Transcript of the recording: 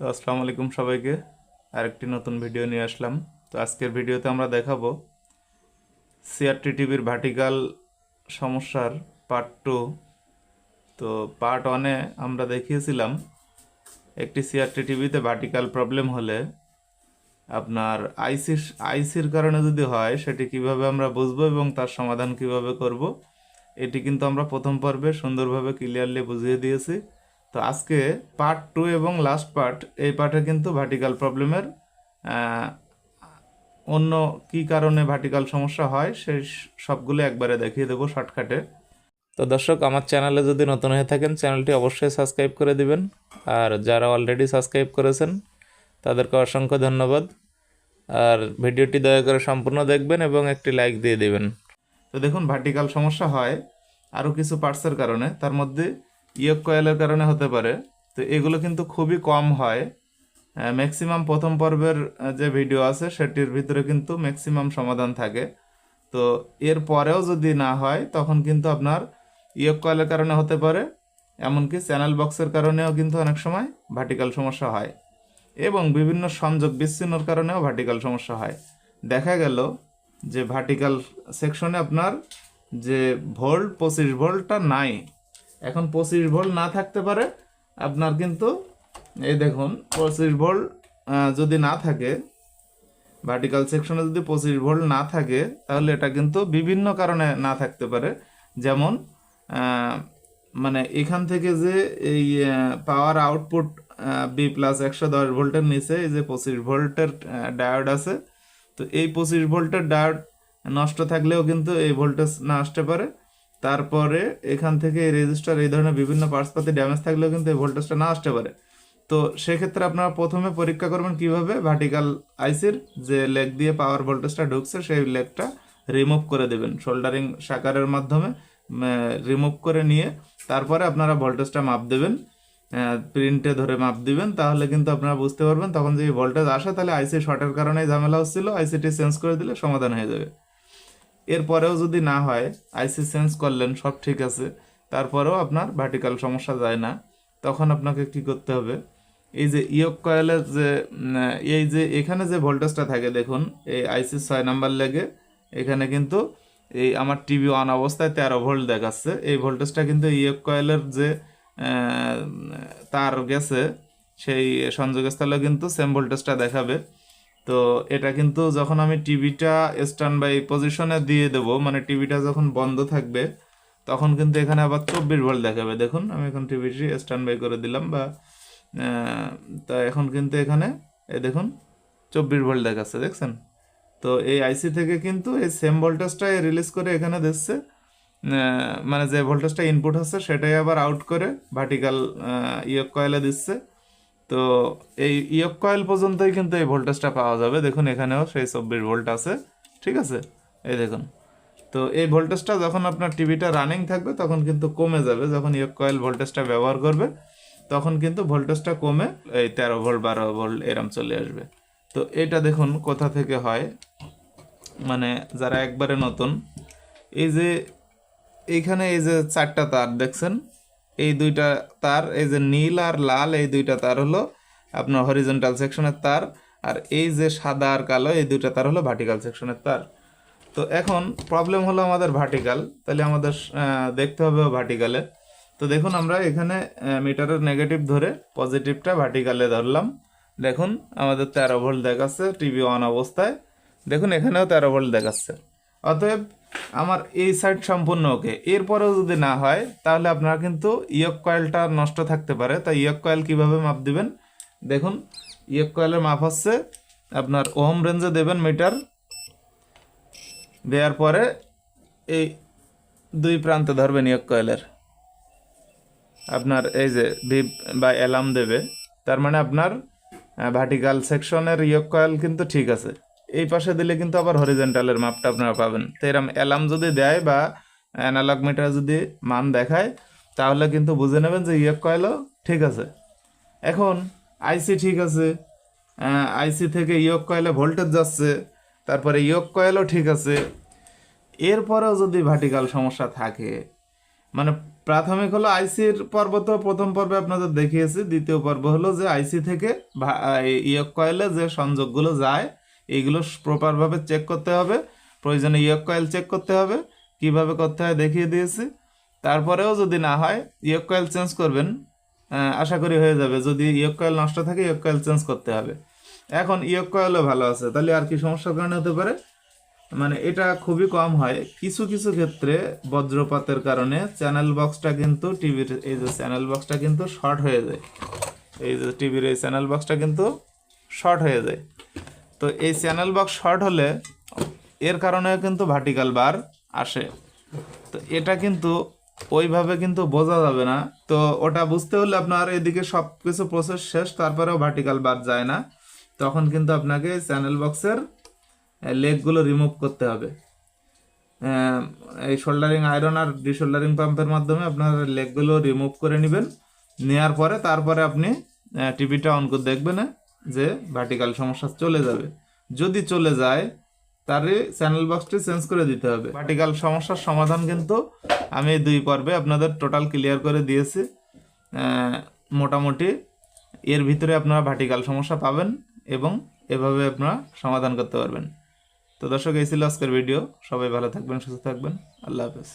তো আসসালামু আলাইকুম সবাইকে। আরেকটি নতুন ভিডিও নিয়ে আসলাম। তো আজকের ভিডিওতে আমরা দেখাবো সিআরটি টিভির ভার্টিক্যাল সমস্যার পার্ট টু তো পার্ট ওয়ানে আমরা দেখিয়েছিলাম, একটি সিআরটি টিভিতে ভার্টিক্যাল প্রবলেম হলে আপনার আইসি আইসির কারণে যদি হয়, সেটি কীভাবে আমরা বুঝব এবং তার সমাধান কীভাবে করব, এটি কিন্তু আমরা প্রথম পর্বে সুন্দরভাবে ক্লিয়ারলি বুঝিয়ে দিয়েছি। তো আজকে পার্ট টু এবং লাস্ট পার্ট এই পার্টে কিন্তু ভার্টিক্যাল প্রবলেমের অন্য কি কারণে ভার্টিক্যাল সমস্যা হয় সেই সবগুলো একবারে দেখিয়ে দেবো শর্টকাটে তো দর্শক, আমার চ্যানেলে যদি নতুন হয়ে থাকেন চ্যানেলটি অবশ্যই সাবস্ক্রাইব করে দিবেন। আর যারা অলরেডি সাবস্ক্রাইব করেছেন, তাদেরকে অসংখ্য ধন্যবাদ। আর ভিডিওটি দয়া করে সম্পূর্ণ দেখবেন এবং একটি লাইক দিয়ে দেবেন। তো দেখুন ভার্টিক্যাল সমস্যা হয় আরও কিছু পার্টসের কারণে। তার মধ্যে ইয়ক কয়েলের কারণে হতে পারে। তো এগুলো কিন্তু খুবই কম হয়। ম্যাক্সিমাম প্রথম পর্বের যে ভিডিও আছে, সেটির ভিতরে কিন্তু ম্যাক্সিমাম সমাধান থাকে। তো এর পরেও যদি না হয়, তখন কিন্তু আপনার ইয়ক কয়েলের কারণে হতে পারে। এমনকি চ্যানেল বক্সের কারণেও কিন্তু অনেক সময় ভার্টিক্যাল সমস্যা হয়। এবং বিভিন্ন সংযোগ বিচ্ছিন্নর কারণেও ভার্টিক্যাল সমস্যা হয়। দেখা গেল যে ভার্টিক্যাল সেকশনে আপনার যে ভোল্ট পঁচিশ ভোল্টটা নাই। এখন পঁচিশ ভোল্ট না থাকতে পারে, আপনার কিন্তু, এই দেখুন, পঁচিশ ভোল্ট যদি না থাকে ভার্টিক্যাল সেকশনে যদি পঁচিশ ভোল্ট না থাকে, তাহলে এটা কিন্তু বিভিন্ন কারণে না থাকতে পারে। যেমন মানে এখান থেকে যে এই পাওয়ার আউটপুট বি প্লাস একশো দশ ভোল্টের নিচে, এই যে পঁচিশ ভোল্টের ডায়োড আছে, তো এই পঁচিশ ভোল্টের ডায়োড নষ্ট থাকলেও কিন্তু এই ভোল্টেজ না আসতে পারে। তারপরে এখান থেকে রেজিস্টার এই ধরনের বিভিন্ন পার্টসপাতি ড্যামেজ থাকলেও কিন্তু এই ভোল্টেজটা না আসতে পারে। তো সেক্ষেত্রে আপনারা প্রথমে পরীক্ষা করবেন কীভাবে ভার্টিক্যাল আইসির যে লেগ দিয়ে পাওয়ার ভোল্টেজটা ঢুকছে, সেই লেগটা রিমুভ করে দেবেন। শোল্ডারিং সাকারের মাধ্যমে রিমুভ করে নিয়ে তারপরে আপনারা ভোল্টেজটা মাপ দেবেন। প্রিন্টে ধরে মাপ দিবেন, তাহলে কিন্তু আপনারা বুঝতে পারবেন তখন যদি ভোল্টেজ আসে তাহলে আইসি শর্টের কারণে ঝামেলা হচ্ছিল আইসিটি চেঞ্জ করে দিলে সমাধান হয়ে যাবে। এরপরেও যদি না হয় আইসি চেঞ্জ করলেন, সব ঠিক আছে। তারপরেও আপনার ভার্টিক্যাল সমস্যা যায় না। তখন আপনাকে কি করতে হবে? এই যে ইয়ক কয়েলের যে এই যে এখানে যে ভোল্টেজটা থাকে, দেখুন, এই আইসি ছয় নাম্বার লেগে, এখানে কিন্তু এই আমার টিভি অন অবস্থায় তেরো ভোল্ট দেখাচ্ছে। এই ভোল্টেজটা কিন্তু ইয়ক কয়েলের যে তার গেছে, সেই সংযোগস্থলে কিন্তু সেম ভোল্টেজটা দেখাবে। তো এটা কিন্তু যখন আমি টিভিটা স্ট্যান্ড বাই পজিশনে দিয়ে দেব মানে টিভিটা যখন বন্ধ থাকবে, তখন কিন্তু এখানে আবার চব্বিশ ভোল্ট দেখাবে। দেখুন, আমি এখন টিভিটি স্ট্যান্ড বাই করে দিলাম বা তা এখন কিন্তু এখানে এই দেখুন, চব্বিশ ভোল্ট দেখাচ্ছে, দেখছেন? তো এই আইসি থেকে কিন্তু এই সেম ভোল্টেজটাই রিলিজ করে এখানে দিচ্ছে। মানে যে ভোল্টেজটা ইনপুট হচ্ছে সেটাই আবার আউট করে ভার্টিক্যাল ইয়ক কয়েলে দিচ্ছে। তো এই ইয়ক কয়েল পর্যন্তই কিন্তু এই ভোল্টেজটা পাওয়া যাবে। দেখুন, এখানেও সেই চব্বিশ ভোল্ট আছে। ঠিক আছে? এই দেখুন। তো এই ভোল্টেজটা যখন আপনার টিভিটা রানিং থাকবে, তখন কিন্তু কমে যাবে। যখন ইয়ক কয়েল ভোল্টেজটা ব্যবহার করবে, তখন কিন্তু ভোল্টেজটা কমে এই তেরো ভোল্ট, বারো ভোল্ট এরম চলে আসবে। তো এটা দেখুন কোথা থেকে হয়। মানে যারা একবারে নতুন, এই যে এইখানে এই যে চারটা তার দেখছেন এই দুইটা তার, এই যে নীল আর লাল, এই দুইটা তার হলো আপনার হরিজন্টাল সেকশনের তার, আর এই যে সাদা আর কালো, এই দুইটা তার হলো ভার্টিক্যাল সেকশনের তার। তো এখন প্রবলেম হলো আমাদের ভার্টিক্যাল তাহলে আমাদের দেখতে হবে ভার্টিক্যালে তো দেখুন আমরা এখানে মিটারের নেগেটিভ ধরে পজিটিভটা ভার্টিক্যালে ধরলাম। দেখুন, আমাদের তেরো ভোল্ট দেখাচ্ছে টিভি অন অবস্থায়। দেখুন, এখানেও তেরো ভোল্ট দেখাচ্ছে। অতএব আমার এই সাইড সম্পূর্ণ ওকে। এরপরেও যদি না হয়, তাহলে আপনার কিন্তু ইয়ক কয়েলটা নষ্ট থাকতে পারে। তাই ইয়ক কয়েল কীভাবে মাপ দিবেন? দেখুন, ইয়ক কয়েলের মাপ হচ্ছে আপনার ওহম রেঞ্জে দেবেন মিটার। দেওয়ার পরে এই দুই প্রান্তে ধরবেন ইয়ক কয়েলের। আপনার এই যে ভিপ বা অ্যালার্ম দেবে, তার মানে আপনার ভার্টিক্যাল সেকশনের ইয়ক কয়েল কিন্তু ঠিক আছে। এই পাশে দিলে কিন্তু আবার হরিজেন্টালের মাপটা আপনারা পাবেন। তো এরম অ্যালার্ম যদি দেয় বা অ্যানালগ মিটার যদি মান দেখায়, তাহলে কিন্তু বুঝে নেবেন যে ইয়ক কয়েলও ঠিক আছে। এখন আইসি ঠিক আছে। আইসি থেকে ইয়ক কয়েলে ভোল্টেজ যাচ্ছে, তারপরে ইয়ক কয়েলও ঠিক আছে। এরপরেও যদি ভার্টিক্যাল সমস্যা থাকে মানে প্রাথমিক হলো আইসির পর্ব তো প্রথম পর্বে আপনাদের দেখিয়েছি, দ্বিতীয় পর্ব হলো যে আইসি থেকে ইয়ক কয়েলে যে সংযোগগুলো যায় এইগুলো প্রপারভাবে চেক করতে হবে। প্রয়োজনে ইয়ক কয়েল চেক করতে হবে। কীভাবে করতে হয় দেখিয়ে দিয়েছি। তারপরেও যদি না হয় ইয়ক কয়েল চেঞ্জ করবেন আশা করি হয়ে যাবে। যদি ইয়ক কয়েল নষ্ট থাকে ইয়ক কয়েল চেঞ্জ করতে হবে। এখন ইয়ক কয়েলও ভালো আছে। তাহলে আর কি সমস্যার কারণে হতে পারে? মানে এটা খুবই কম হয়। কিছু কিছু ক্ষেত্রে বজ্রপাতের কারণে চ্যানেল বক্সটা কিন্তু টিভির, এই যে চ্যানেল বক্সটা কিন্তু শর্ট হয়ে যায়। এই যে টিভির এই চ্যানেল বক্সটা কিন্তু শর্ট হয়ে যায়। তো এই চ্যানেল বক্স শর্ট হলে এর কারণে কিন্তু ভার্টিক্যাল বার আসে। তো এটা কিন্তু ওইভাবে কিন্তু বোঝা যাবে না। তো ওটা বুঝতে হলে আপনার এদিকে সব কিছু প্রসেস শেষ, তারপরেও ভার্টিক্যাল বার যায় না। তখন কিন্তু আপনাকে চ্যানেল বক্সের লেগগুলো রিমুভ করতে হবে। এই শোল্ডারিং আয়রন আর ডিশোল্ডারিং পাম্পের মাধ্যমে আপনার লেগগুলো রিমুভ করে নেবেন। নেওয়ার পরে তারপরে আপনি টিভিটা অন করে দেখবেন। যে ভার্টিক্যাল সমস্যা চলে যাবে। যদি চলে যায়, তারে চ্যানেল বক্সটি চেঞ্জ করে দিতে হবে। ভার্টিক্যাল সমস্যার সমাধান কিন্তু আমি দুই পর্বে আপনাদের টোটাল ক্লিয়ার করে দিয়েছি। মোটামুটি এর ভিতরে আপনারা ভার্টিক্যাল সমস্যা পাবেন এবং এভাবে আপনারা সমাধান করতে পারবেন। তো দর্শক, এই ছিল আজকের ভিডিও সবাই ভালো থাকবেন, সুস্থ থাকবেন। আল্লাহ হাফেজ।